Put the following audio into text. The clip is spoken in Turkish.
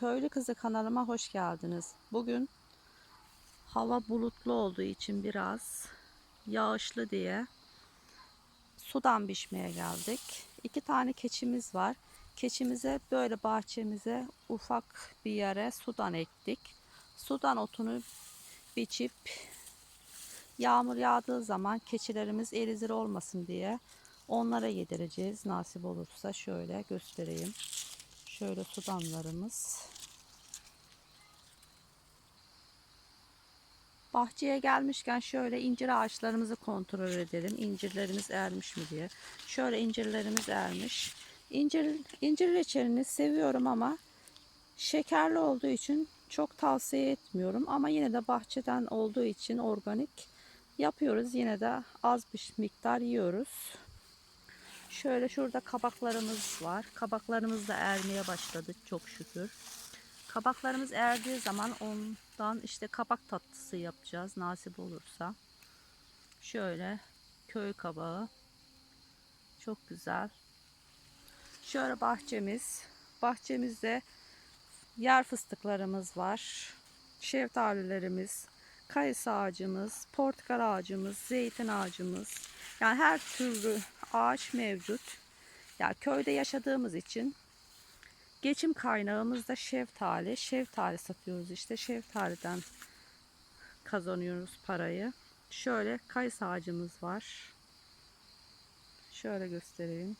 Köylü Kızı kanalıma hoş geldiniz. Bugün hava bulutlu olduğu için biraz yağışlı diye sudan biçmeye geldik. İki tane keçimiz var. Keçimize böyle bahçemize ufak bir yere sudan ektik. Sudan otunu biçip yağmur yağdığı zaman keçilerimiz erizir olmasın diye onlara yedireceğiz. Nasip olursa şöyle göstereyim. Şöyle sudanlarımız. Bahçeye gelmişken şöyle incir ağaçlarımızı kontrol edelim. İncirlerimiz ermiş mi diye. Şöyle incirlerimiz ermiş. İncir, incir reçelini seviyorum ama şekerli olduğu için çok tavsiye etmiyorum. Ama yine de bahçeden olduğu için organik yapıyoruz. Yine de az bir miktar yiyoruz. Şöyle şurada kabaklarımız var. Kabaklarımız da ermeye başladı çok şükür. Kabaklarımız erdiği zaman ondan işte kabak tatlısı yapacağız nasip olursa. Şöyle köy kabağı. Çok güzel. Şöyle bahçemiz. Bahçemizde yer fıstıklarımız var. Şeftalilerimiz, kayısı ağacımız, portakal ağacımız, zeytin ağacımız. Yani her türlü ağaç mevcut. Ya köyde yaşadığımız için geçim kaynağımız da şeftali. Şeftali satıyoruz işte. Şeftaliden kazanıyoruz parayı. Şöyle kayısı ağacımız var. Şöyle göstereyim.